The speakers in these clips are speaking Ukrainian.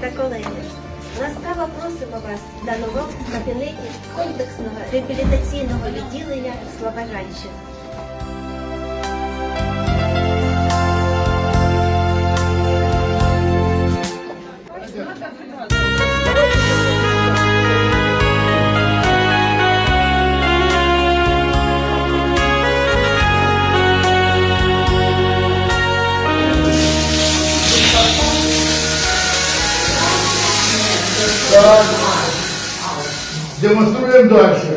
та колеги. Ласкаво просимо вас до нового кабінеті комплексного реабілітаційного відділення Слобожанщини. Так. Демонструем дальше.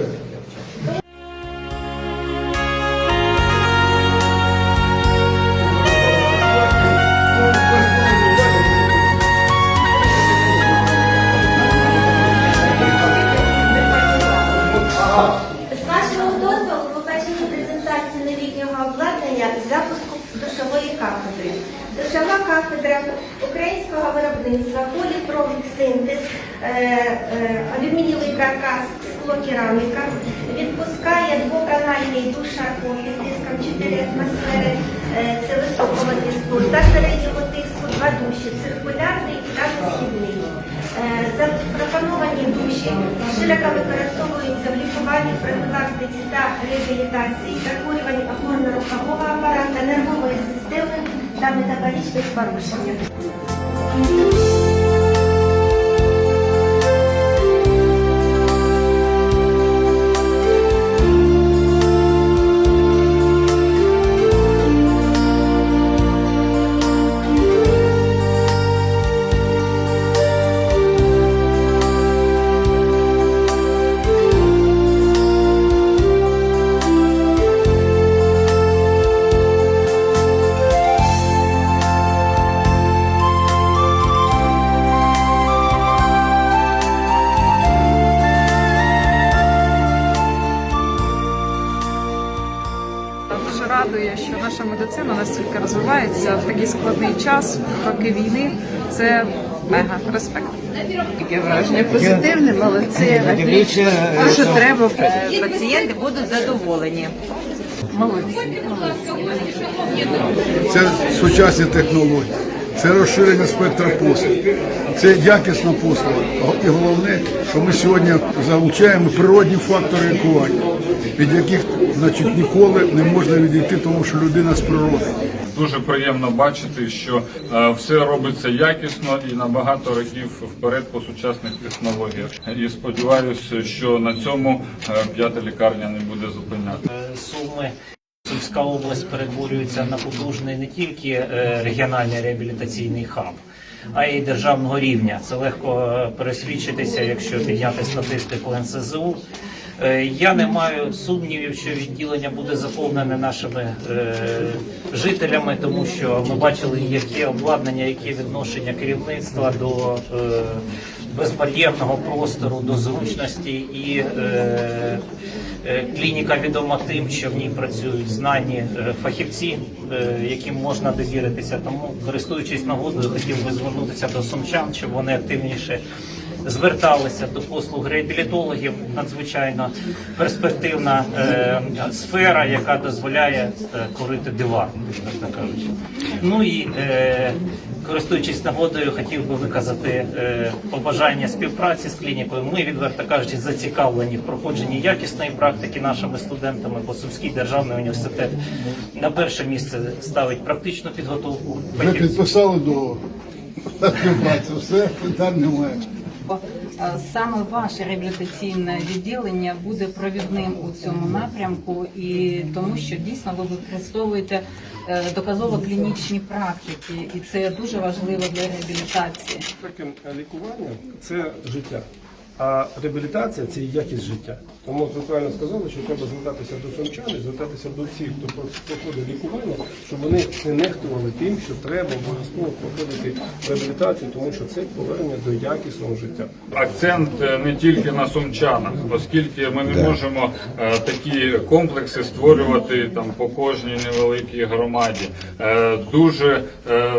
Алюмінієвий каркас, склокераміка, відпускає двоканальний душ-шарпун тиском 4 атмосфери, е, це високого тиску, та середнього тиску, два душі, циркулярний та східний. Е, Запропоновані душі широко використовуються в лікуванні, профілактиці та реабілітації, захворювань опорно-рухового апарату, нервової системи та метаболічних порушень. Радує, що наша медицина настільки розвивається в такий складний час, в роки війни. Це мега респект. Таке враження позитивне, молодці. Отлично. Те, що треба. пацієнти будуть задоволені. Молодці. Це сучасні технології, це розширення спектра послуг, це якісна послуга. І головне, що ми сьогодні залучаємо природні фактори лікування, від яких значить, ніколи не можна відійти, тому що людина з природи. Дуже приємно бачити, що е, все робиться якісно і на багато років вперед по сучасних технологіях. І сподіваюся, що на цьому е, п'ята лікарня не буде зупиняти. Суми. Сумська область перетворюється на потужний не тільки е, регіональний реабілітаційний хаб, а й державного рівня. Це легко е, пересвідчитися, якщо підняти статистику НСЗУ. Е, Я не маю сумнівів, що відділення буде заповнене нашими е, жителями, тому що ми бачили, яке обладнання, яке відношення керівництва до е, безбар'єрного простору, до зручності і клініка відома тим, що в ній працюють знані фахівці, яким можна довіритися. Тому, користуючись нагодою, хотів би звернутися до сумчан, щоб вони активніше зверталися до послуг реабілітологів. Надзвичайно перспективна е, сфера, яка дозволяє е, корити диван, так кажучи. Ну і е, користуючись нагодою, хотів би виказати е, побажання співпраці з клінікою. Ми відверто кажучи, зацікавлені в проходженні якісної практики нашими студентами, бо Сумський державний університет на перше місце ставить практичну підготовку. Ми підписали договор. на співпрацю. Все, питань немає. Е, Саме ваше реабілітаційне відділення буде провідним у цьому напрямку, і тому що дійсно ви використовуєте е, доказово-клінічні практики, і це дуже важливо для реабілітації. Таке лікування це життя, а реабілітація це якість життя. Тому ви правильно сказали, що треба звертатися до сумчан і звертатися до всіх, хто проходить лікування, щоб вони не нехтували тим, що треба обов'язково проходити реабілітацію, тому що це повернення до якісного життя. Акцент е, не тільки на сумчанах, оскільки ми не можемо е, такі комплекси створювати там по кожній невеликій громаді. Е, дуже е,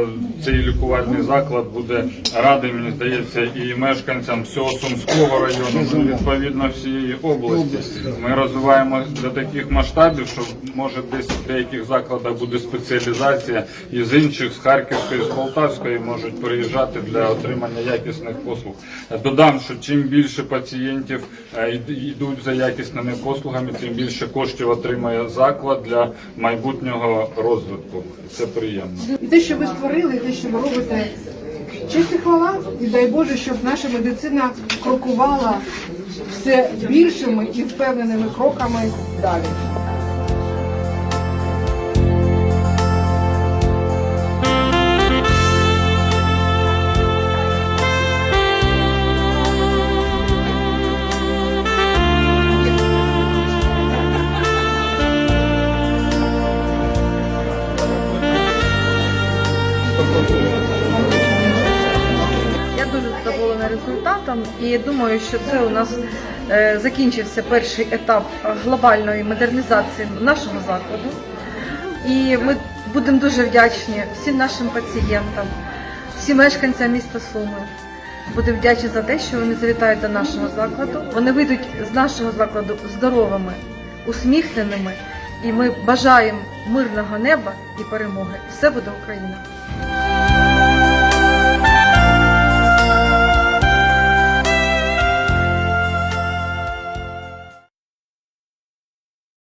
цей лікувальний заклад буде радий, мені здається, і мешканцям всього сумського Сумського району, ну, відповідно всієї області. Ми розвиваємо для таких масштабів, що може десь в деяких закладах буде спеціалізація, і з інших, з Харківської, з Полтавської можуть приїжджати для отримання якісних послуг. Додам, що чим більше пацієнтів е, йдуть за якісними послугами, тим більше коштів отримає заклад для майбутнього розвитку. Це приємно. І те, що ви створили, те, що ви робите, честь і хвала, і дай Боже, щоб наша медицина крокувала все більшими і впевненими кроками далі. Задоволена результатом і думаю, що це у нас е, закінчився перший етап глобальної модернізації нашого закладу. І ми будемо дуже вдячні всім нашим пацієнтам, всім мешканцям міста Суми. Будемо вдячні за те, що вони завітають до нашого закладу. Вони вийдуть з нашого закладу здоровими, усміхненими. І ми бажаємо мирного неба і перемоги. Все буде Україна!